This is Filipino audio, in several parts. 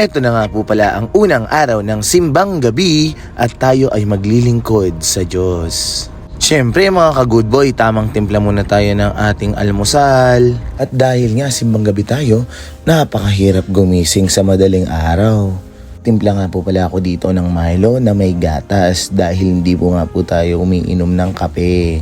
Eto na nga po pala ang unang araw ng simbang gabi at tayo ay maglilingkod sa Diyos. Siyempre mga ka-good boy, tamang timpla muna tayo ng ating almusal. At dahil nga simbang gabi tayo, napakahirap gumising sa madaling araw. Timpla nga po pala ako dito ng Milo na may gatas dahil hindi po nga po tayo umiinom ng kape.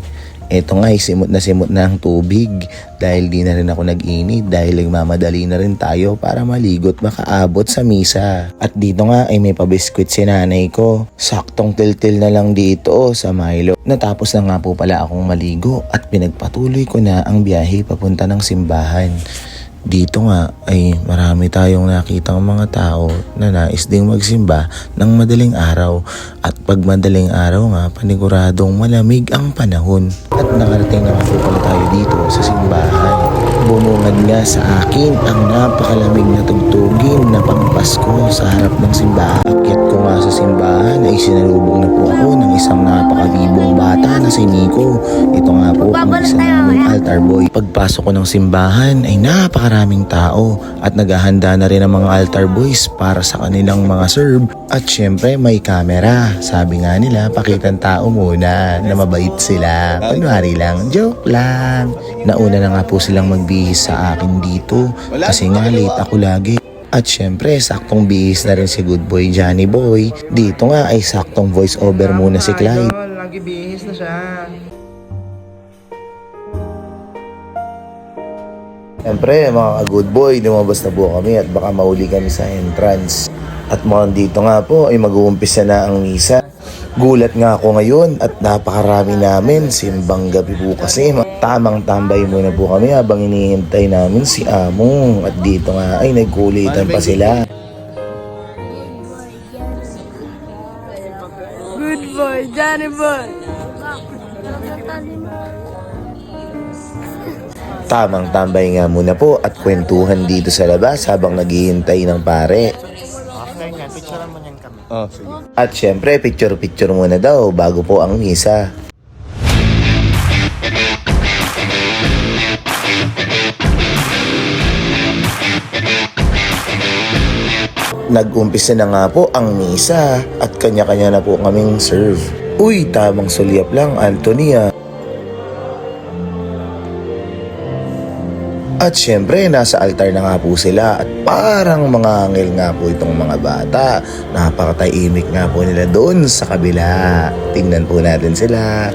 Eto nga, simot na simot na ang tubig dahil di na rin ako nag-init dahil nagmamadali na rin tayo para maligot makaabot sa misa. At dito nga ay may pabiskwit si nanay ko. Saktong tiltil na lang dito oh, sa Milo. Natapos na nga po pala akong maligo at pinagpatuloy ko na ang biyahe papunta ng simbahan. Dito nga ay marami tayong nakitang mga tao na nais ding magsimba ng madaling araw at pag madaling araw nga paniguradong malamig ang panahon. At nakarating na po pala tayo dito sa simbahan. Bumungad nga sa akin ang napakalamig na tugtugin na pangpasko sa harap ng simbahan. Akyat ko nga sa simbahan ay sinalubong na po ako ng isang napakabibong bata na si Nico. Ito nga po ang isa naming altar boy. Pagpasok ko ng simbahan ay napakaraming tao at naghahanda na rin ang mga altar boys para sa kanilang mga serve. At syempre may camera. Sabi nga nila, pakitang tao muna na mabait sila. Kunwari lang, joke lang. Nauna na nga po silang magbihis sa akin dito kasi nga late ako lagi. At syempre, saktong bihis na rin si good boy Johnny Boy. Dito nga ay saktong voice over muna si Clyde. Lagi bihis na siya. Siyempre, mga good boy, lumabas na po kami at baka mauli kami sa entrance. At mukhang dito nga po ay mag-uumpisa na ang misa. Gulat nga ako ngayon at napakarami namin. Simbang gabi po kasi. Tamang tambay muna po kami habang hinihintay namin si Among. At dito nga ay nagkulitan pa sila. Good boy, Johnny boy. Tamang tambay nga muna po at kwentuhan dito sa labas habang naghihintay ng pare. At syempre, picture-picture muna daw bago po ang misa. Nag-umpisa na nga po ang misa at kanya-kanya na po kaming serve. Uy, tamang sulyap lang, Anthony ah. At syempre, nasa altar na nga po sila at parang mga angel nga po itong mga bata. Napakatahimik nga po nila doon sa kabila. Tingnan po natin sila.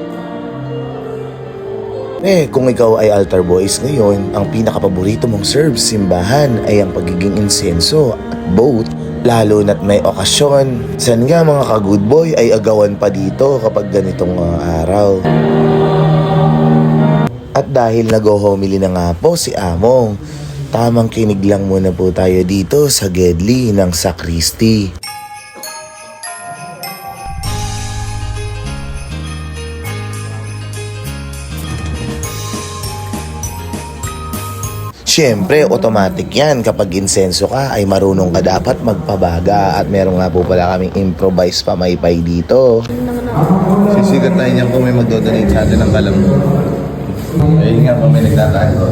Eh, kung ikaw ay altar boys ngayon, ang pinakapaborito mong serve simbahan ay ang pagiging insenso at boat lalo na't may okasyon. San nga mga ka-good boy ay agawan pa dito kapag ganitong mga araw. At dahil nag-homily na nga po si Among, tamang kinig lang muna po tayo dito sa Gedli ng Sakristi. Siyempre, automatic yan. Kapag insenso ka, ay marunong ka dapat magpabaga. At meron nga po pala kaming improvise pamaypay dito. Sisigat tayo niyan kung may magdodonate sa atin ng kalam. Ayun nga pa may nagtatago.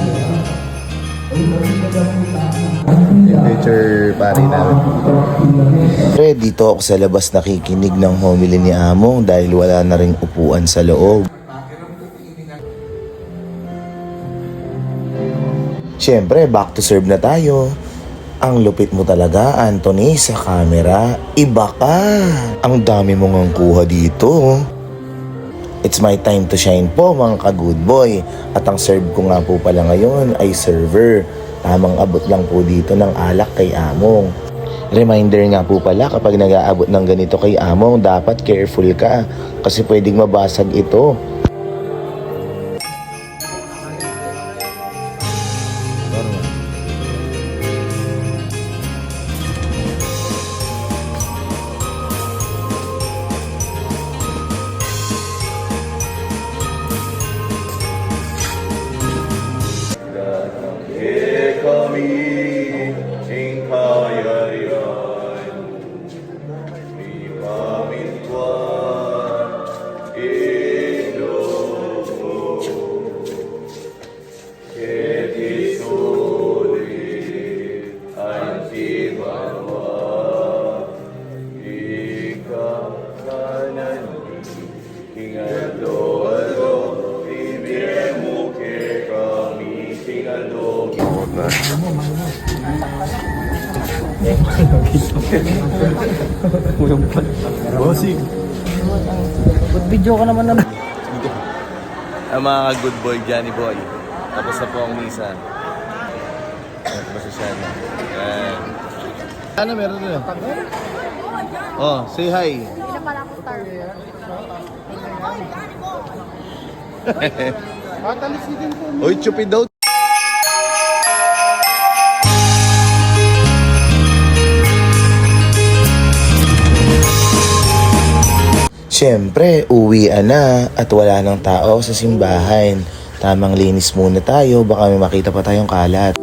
Signature pari namin. Pre, dito ako sa labas nakikinig ng homily ni Among dahil wala na ring upuan sa loob. Siyempre, back to serve na tayo. Ang lupit mo talaga, Anthony, sa camera. Iba ka. Ang dami mong ang kuha dito. It's my time to shine po mga ka-good boy. At ang serve ko nga po pala ngayon ay server. Tamang abot lang po dito ng alak kay Among. Reminder nga po pala kapag nag-aabot ng ganito kay Among, dapat careful ka kasi pwedeng mabasag ito. Normal. Ba't video ka naman naman? Ang mga good boy, Johnny Boy. Tapos na po ang misa. Na siya. Yan. Ano meron doon? Oh, say hi. Uy, chupi daw. Siyempre, uwian na at wala nang tao sa simbahan. Tamang linis muna tayo, baka may makita pa tayong kalat.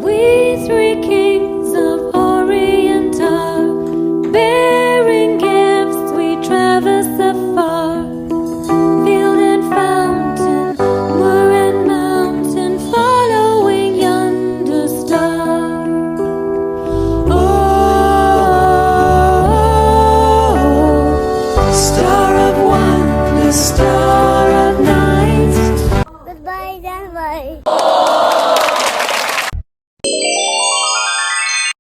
Story.